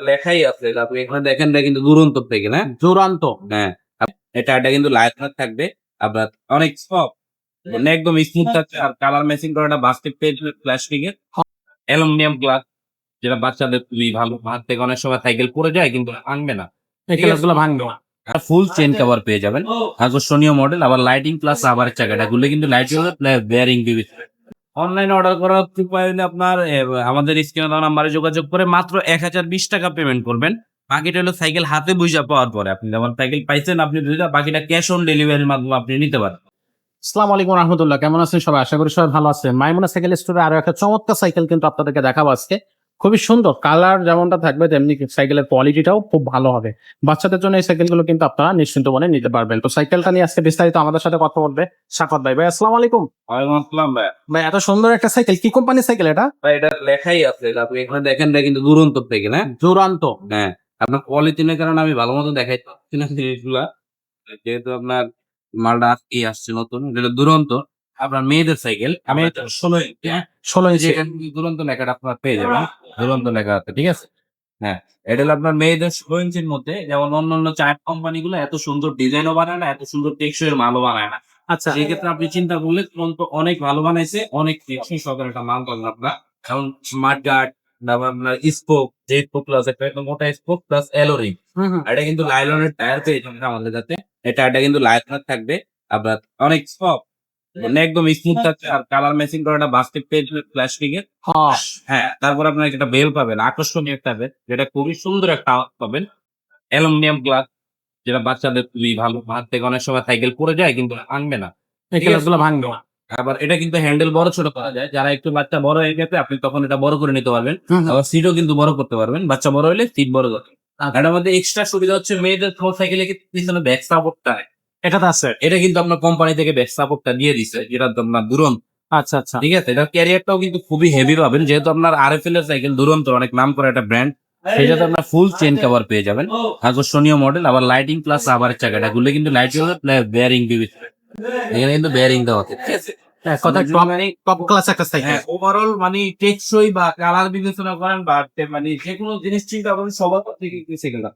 লেখাই আছে আপনি এখানে দেখেন এটা কিন্তু দুরন্ত থেকে না? দুরান্ত। হ্যাঁ এটা এটা কিন্তু লাইটনার থাকবে আপনার অনেক সফট মানে একদম স্মুথ থাকছে আর কালার ম্যাচিং করাটা বাস্কেট পেজ প্লাস্টিকের অ্যালুমিনিয়াম গ্লাস যেটা বাচ্চাদের খুবই ভালো হাত থেকে অনেক সময় সাইকেল পড়ে যায় কিন্তু ভাঙবে না। এই কালারগুলো ভাঙবে ফুল চেন কভার পেয়ে যাবেন। আকর্ষণীয় মডেল আবার লাইটিং প্লাস আবার চাকাটা গুলো কিন্তু লাইট বেয়ারিং দিবে অনলাইন অর্ডার করার উপায় আপনার আমাদের স্ক্রিনে দেওয়া নাম্বারে যোগাযোগ করে মাত্র এক হাজার বিশ টাকা পেমেন্ট করবেন। বাকিটা হলো সাইকেল হাতে বুঝা পাওয়ার পরে। আপনি যেমন সাইকেল পাইছেন, আপনি বাকিটা ক্যাশ অন ডেলিভারির মাধ্যমে আপনি নিতে পারেন। আসসালামু আলাইকুম রহমতুল্লাহ। কেমন আছেন সবাই? আশা করি সবাই ভালো আছেন। মাইমুনা সাইকেল স্টোরে আরও একটা চমৎকার সাইকেল কিন্তু আপনাদেরকে দেখাবো আজকে। খুবই সুন্দর কালার যেমনটা থাকবে তেমনি সাইকেলের কোয়ালিটিটাও খুব ভালো হবে। বাচ্চাদের জন্য এই সাইকেলগুলো কিন্তু আপনারা নিশ্চিন্ত মনে নিতে পারবেন। তো সাইকেলটা নিয়ে আজকে বিস্তারিত আমাদের সাথে কথা বলবে সাফাত ভাই। ভাই আসসালামু আলাইকুম। আসসালাম ভাই। ভাই এত সুন্দর একটা সাইকেল কি কোম্পানির সাইকেল এটা? ভাই এটা লেখাই আছে। আপনি এখানে দেখেন এটা কিন্তু দুরন্ত থেকে না? দুরান্ত। হ্যাঁ আপনার পলিথিনের কারণে আমি ভালো মতো দেখাই পাচ্ছি না জিনিসগুলা। যেহেতু আপনার মালটা আজকে আসছে নতুন এটা দুরন্ত। আপনার মেয়েদের সাইকেল আমি ষোলো ষোলো ইঞ্চি। দুরন্ত লেখাটা আপনার পেয়ে যাবেন দুরন্ত লেখা আছে ঠিক আছে? হ্যাঁ এটা হলো আপনার মেয়েদের ষোলো ইঞ্চির মধ্যে যেমন অন্য অন্য চায়ের কোম্পানি গুলো এত সুন্দর ডিজাইনও বানায় না এত সুন্দর টেকসই মালও বানায় না। আচ্ছা। সেক্ষেত্রে আপনি চিন্তা করলে অনেক ভালো বানাইছে অনেক টেকসই সহকারে একটা মাল পাবেন আপনার। কারণ স্মার্ট গার্ড তারপর আপনার স্পোক যে স্পোক প্লাস একটা মোটা স্পোক প্লাস অ্যালোরিং হুম এটা কিন্তু লাইলনের টায়ার পেয়ে যাবেন আমাদের কাছে এটা এটা কিন্তু লাইলনের থাকবে আপনার অনেক সফট মানে একদম স্মুথ থাকছে আর কালার ম্যাচিং করাটা বাস্কেট পেজ প্লাস্টিকের হ্যাঁ হ্যাঁ তারপর আপনার একটা বেল পাবেন আকর্ষণীয় একটা বেল যেটা খুবই সুন্দর একটা পাবেন। অ্যালুমিনিয়াম গ্লাস যেটা বাচ্চাদের খুবই ভালো হাত থেকে অনেক সময় সাইকেল পড়ে যায় কিন্তু ভাঙবে না। ভাঙবে আবার এটা কিন্তু হ্যান্ডেল বড় ছোট করা যায় যারা একটু বাচ্চা বড় হয়ে গেছে আপনি তখন এটা বড় করে নিতে পারবেন। আবার সিটও কিন্তু বড় করতে পারবেন বাচ্চা বড় হলে সিট বড় করতে আচ্ছা। এটার মধ্যে এক্সট্রা সুবিধা হচ্ছে মেয়েদের সাইকেলে কিন্তু পিছনে ব্যাক সাপোর্টটা এটাতে আছে এটা কিন্তু আপনার কোম্পানি থেকে ব্যাক সাপোর্টটা দিয়ে দিছে যেটা আপনার দুরন্ত। আচ্ছা আচ্ছা। ঠিক আছে? এটা ক্যারিয়ারটাও কিন্তু খুবই হেভি পাবেন যেহেতু আপনার আর এফ এল এর সাইকেল দুরন্ত অনেক নাম করা একটা ব্র্যান্ড সেটাতে আপনার ফুল চেন কভার পেয়ে যাবেন। আকর্ষণীয় মডেল আবার লাইটিং প্লাস রাবারের চাকাটা গুলো কিন্তু লাইট বেয়ারিং দিবে এখানে কিন্তু বেয়ারিং দেওয়া আছে। ঠিক আছে? কথা টপ টপ ক্লাস একটা সাইকেল হ্যাঁ ওভারঅল মানে টেকসই বা কালার বিবেচনা করেন বা মানে যে কোনো জিনিস চিন্তা করেন সবার থেকে সাইকেলটা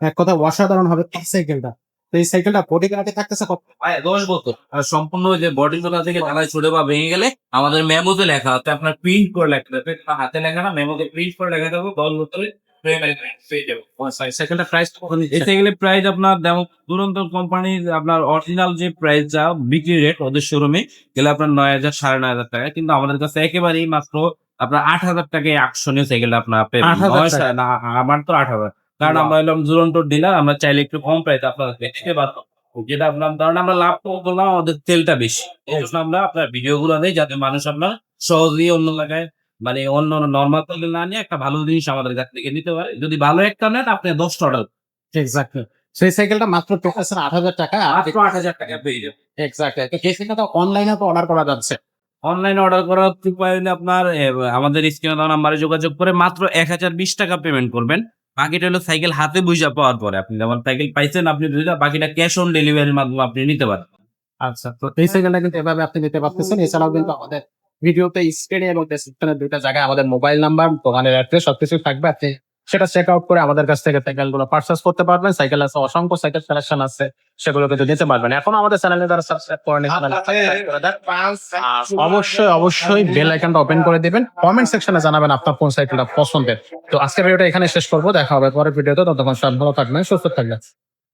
এক কথা অসাধারণ হবে সাইকেলটা তো এই সাইকেলটা বডি গ্যারান্টি থাকতেছে কত? দশ বছর। আর সম্পূর্ণ যে বডি থেকে ঢালাই ছুটে বা ভেঙে গেলে আমাদের মেমোতে লেখা আছে আপনার প্রিন্ট করে লেখা থাকবে হাতে লেখা না মেমোতে প্রিন্ট করে লেখা থাকবে দশ বছরে সাইকেলটা প্রাইস সাইকেলের প্রাইস আপনার দুরন্ত কোম্পানির আপনার অরিজিনাল যে প্রাইসটা বিক্রি রেট ওদের শোরুমে গেলে আপনার নয় হাজার সাড়ে নয় হাজার টাকা। কিন্তু আমাদের কাছে একেবারেই মাত্র আপনার আট হাজার টাকায় আকর্ষণীয় সাইকেলটা আপনার পেয়ে 8,000 নয় টাকা? সাড়ে- না আমার তো আট হাজার। কারণ আমরা হলাম দুরন্ত ডিলার আমরা চাইলে একটু কম প্রাইসে আপনাদের দিতে পারব যেটা আপনার কারণ আমরা লাভ করলাম আমাদের তেলটা বেশি। এই জন্য আমরা আপনার ভিডিও গুলো নেই যাতে মানুষ আপনার সহজেই অন্য জায়গায় মানে অন্য নর্মাল তেল না নিয়ে একটা ভালো জিনিস আমাদের কাছ থেকে নিতে পারে। যদি ভালো একটা নেন আপনি দশটা অর্ডার এক্স্যাক্টলি সেই সাইকেলটা মাত্র টোকেছেন আট হাজার টাকা। মাত্র আট হাজার টাকা পেয়ে যাবে এক্স্যাক্টলি তো সাইকেলটা অনলাইনে তো অর্ডার করা যাচ্ছে। অনলাইনে অর্ডার করার উপায় আপনার আমাদের স্ক্রিনে নাম্বারে যোগাযোগ করে মাত্র এক হাজার বিশ টাকা পেমেন্ট করবেন। বাকিটা হলো সাইকেল হাতে বুঝা পাওয়ার পরে। আপনি যেমন সাইকেল পাইছেন, আপনি বাকিটা ক্যাশ অন ডেলিভারির মাধ্যমে আপনি নিতে পারেন। আচ্ছা তো এই সাইকেলটা কিন্তু এভাবে আপনি নিতে পারতেছেন। এছাড়াও কিন্তু আমাদের ভিডিওতে স্ক্রিনে এবং ডেসক্রিপশনে দুইটা জায়গায় আমাদের মোবাইল নাম্বার দোকানের অ্যাড্রেস সবকিছু থাকবে। আপনি সেটা চেক আউট করে আমাদের কাছ থেকে সাইকেলগুলো পার্চেস করতে পারবেন। সাইকেল আছে অসংখ্য সাইকেল কালেকশন আছে সেগুলো কিন্তু নিতে পারবেন। এখন আমাদের চ্যানেলে যারা সাবস্ক্রাইব করেন অবশ্যই অবশ্যই বেল আইকনটা ওপেন করে দিবেন। কমেন্ট সেকশনে জানাবেন আপনার কোন সাইকেলটা পছন্দের। তো আজকের ভিডিওটা এখানে শেষ করব দেখা হবে পরের ভিডিওতে ততক্ষণ সব ভালো থাকবেন সুস্থ থাকবেন।